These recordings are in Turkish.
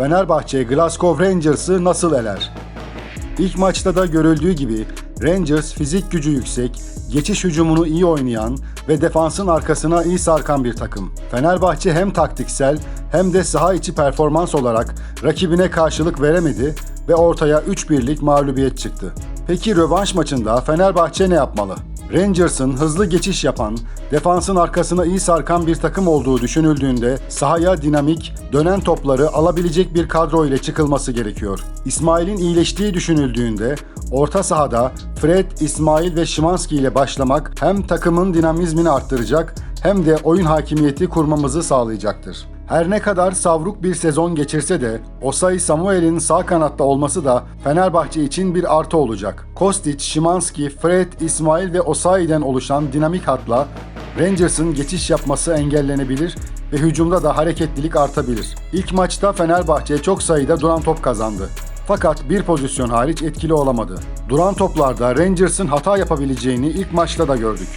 Fenerbahçe Glasgow Rangers'ı nasıl eler? İlk maçta da görüldüğü gibi Rangers fizik gücü yüksek, geçiş hücumunu iyi oynayan ve defansın arkasına iyi sarkan bir takım. Fenerbahçe hem taktiksel hem de saha içi performans olarak rakibine karşılık veremedi ve ortaya 3-1'lik mağlubiyet çıktı. Peki rövanş maçında Fenerbahçe ne yapmalı? Rangers'ın hızlı geçiş yapan, defansın arkasına iyi sarkan bir takım olduğu düşünüldüğünde sahaya dinamik, dönen topları alabilecek bir kadro ile çıkılması gerekiyor. İsmail'in iyileştiği düşünüldüğünde orta sahada Fred, İsmail ve Şimanski ile başlamak hem takımın dinamizmini arttıracak hem de oyun hakimiyeti kurmamızı sağlayacaktır. Her ne kadar savruk bir sezon geçirse de Osayi Samuel'in sağ kanatta olması da Fenerbahçe için bir artı olacak. Kostic, Şimanski, Fred, İsmail ve Osayi'den oluşan dinamik hatla Rangers'ın geçiş yapması engellenebilir ve hücumda da hareketlilik artabilir. İlk maçta Fenerbahçe çok sayıda duran top kazandı. Fakat bir pozisyon hariç etkili olamadı. Duran toplarda Rangers'ın hata yapabileceğini ilk maçta da gördük.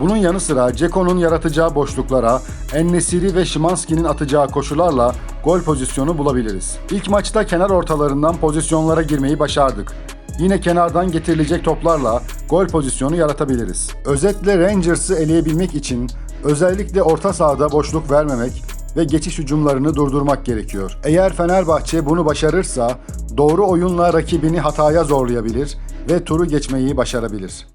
Bunun yanı sıra Ceko'nun yaratacağı boşluklara, Ennesiri ve Şimanski'nin atacağı koşularla gol pozisyonu bulabiliriz. İlk maçta kenar ortalarından pozisyonlara girmeyi başardık. Yine kenardan getirilecek toplarla gol pozisyonu yaratabiliriz. Özetle Rangers'ı eleyebilmek için özellikle orta sahada boşluk vermemek ve geçiş hücumlarını durdurmak gerekiyor. Eğer Fenerbahçe bunu başarırsa doğru oyunla rakibini hataya zorlayabilir ve turu geçmeyi başarabilir.